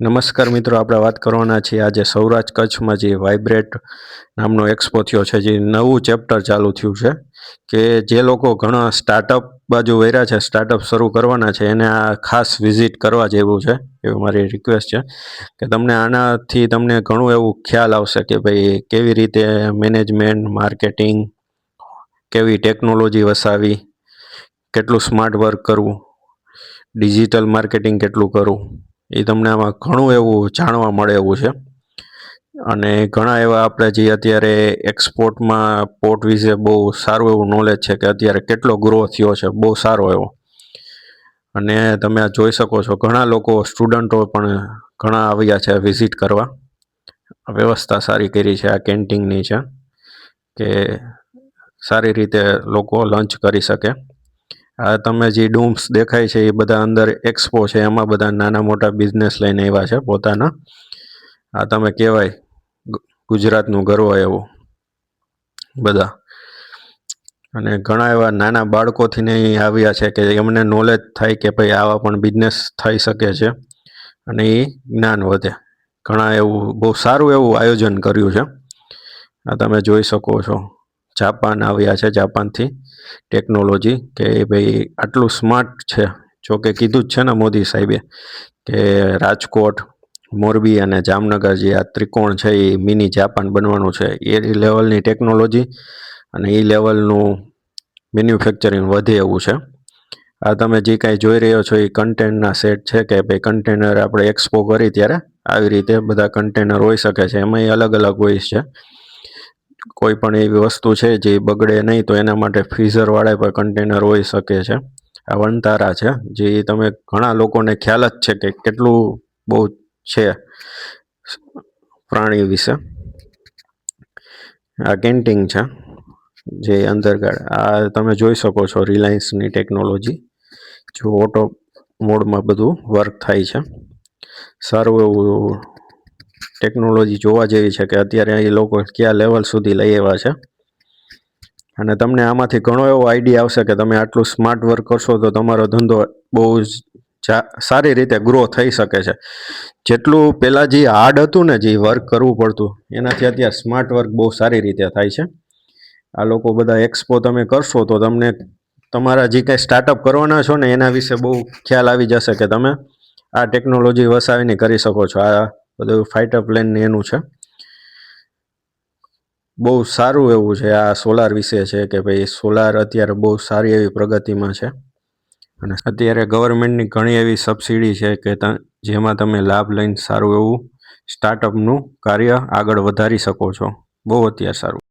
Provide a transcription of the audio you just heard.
નમસ્કાર મિત્રો, આપણે વાત કરવાના છીએ આજે સૌરાષ્ટ્ર કચ્છમાં જે વાઇબ્રેટ નામનો એક્સપો થયો છે, જે નવું ચેપ્ટર ચાલુ થયું છે, કે જે લોકો ઘણા સ્ટાર્ટઅપ બાજુ વર્યા છે સ્ટાર્ટઅપ શરૂ કરવાના છે, એને આ ખાસ વિઝિટ કરવા જેવું છે, એવી મારી રિક્વેસ્ટ છે, કે તમને આનાથી તમને ઘણું એવું ખ્યાલ આવશે કે ભાઈ કેવી રીતે મેનેજમેન્ટ માર્કેટિંગ કેવી ટેકનોલોજી વસાવી, કેટલું સ્માર્ટ વર્ક કરવું ડિજિટલ માર્કેટિંગ કેટલું કરવું એ તમને આમાં ઘણું એવું જાણવા મળે એવું છે. અને ઘણા એવા આપણે જે અત્યારે એક્સપોર્ટમાં પોર્ટ વિશે બહુ સારું એવું નોલેજ છે કે અત્યારે કેટલો ગ્રો થયો છે, બહુ સારો એવો. અને તમે આ જોઈ શકો છો, ઘણા લોકો સ્ટુડન્ટો પણ ઘણા આવ્યા છે વિઝિટ કરવા. વ્યવસ્થા સારી કરી છે, આ કેન્ટીનની છે, કે સારી રીતે લોકો લંચ કરી શકે. આ તમે જે ડૂમ્સ દેખાય છે એ બધા અંદર એક્સપો છે, એમાં બધા નાના મોટા બિઝનેસ લઈને આવ્યા છે પોતાના. આ તમે કહેવાય ગુજરાતનું ગર્વ એવું બધા. અને ઘણા એવા નાના બાળકોથી ને અહીં આવ્યા છે કે એમને નોલેજ થાય કે ભાઈ આવા પણ બિઝનેસ થઈ શકે છે અને એ જ્ઞાન વધે. ઘણા એવું બહુ સારું એવું આયોજન કર્યું છે. આ તમે જોઈ શકો છો. જાપાન આવ્યા છે, જાપાનથી ટેકનોલોજી કે ભાઈ આટલું સ્માર્ટ છે. જો કે કીધું જ છે ને મોદી સાહેબે કે રાજકોટ, મોરબી અને જામનગર જે આ ત્રિકોણ છે એ મિની જાપાન બનવાનું છે. એ લેવલની ટેકનોલોજી અને એ લેવલનું મેન્યુફેક્ચરિંગ વધે એવું છે. આ તમે જે કાંઈ જોઈ રહ્યો છો એ કન્ટેનરના સેટ છે કે ભાઈ કન્ટેનર આપણે એક્સપો કરી ત્યારે આવી રીતે બધા કન્ટેનર હોઈ શકે છે. એમાં અલગ અલગ હોય છે. કોઈ પણ એવી વસ્તુ છે જે બગડે નહીં, તો એના માટે ફ્રીઝરવાળા પણ કન્ટેનર હોઈ શકે છે. આ વનતારા છે, જે તમે ઘણા લોકોને ખ્યાલ જ છે કે કેટલું બહુ છે પ્રાણી વિશે. આ કેન્ટિંગ છે, જે અંદર આ તમે જોઈ શકો છો રિલાયન્સની ટેકનોલોજી, જો ઓટો મોડમાં બધું વર્ક થાય છે. સારું એવું ટેકનોલોજી જોવા જેવી છે કે અત્યારે એ લોકો કયા લેવલ સુધી લઈ આવ્યા છે. અને તમને આમાંથી ઘણો એવો આઈડિયા આવશે કે તમે આટલું સ્માર્ટ વર્ક કરશો તો તમારો ધંધો બહુ જ સારી રીતે ગ્રો થઈ શકે છે. જેટલું પહેલાં જે હાર્ડ હતું ને જે વર્ક કરવું પડતું, એનાથી અત્યારે સ્માર્ટ વર્ક બહુ સારી રીતે થાય છે. આ લોકો બધા એક્સપો તમે કરશો તો તમને તમારા જે કંઈ સ્ટાર્ટઅપ કરવાના છો ને એના વિશે બહુ ખ્યાલ આવી જશે કે તમે આ ટેકનોલોજી વસાવીને કરી શકો છો. આ બધું ફાઇટર પ્લેન ને એનું છે. બહુ સારું એવું છે આ સોલાર વિશે છે કે ભાઈ સોલાર અત્યારે બહુ સારી એવી પ્રગતિમાં છે. અને અત્યારે ગવર્મેન્ટની ઘણી એવી સબસિડી છે કે જેમાં તમે લાભ લઈને સારું એવું સ્ટાર્ટઅપનું કાર્ય આગળ વધારી શકો છો. બહુ અત્યારે સારું.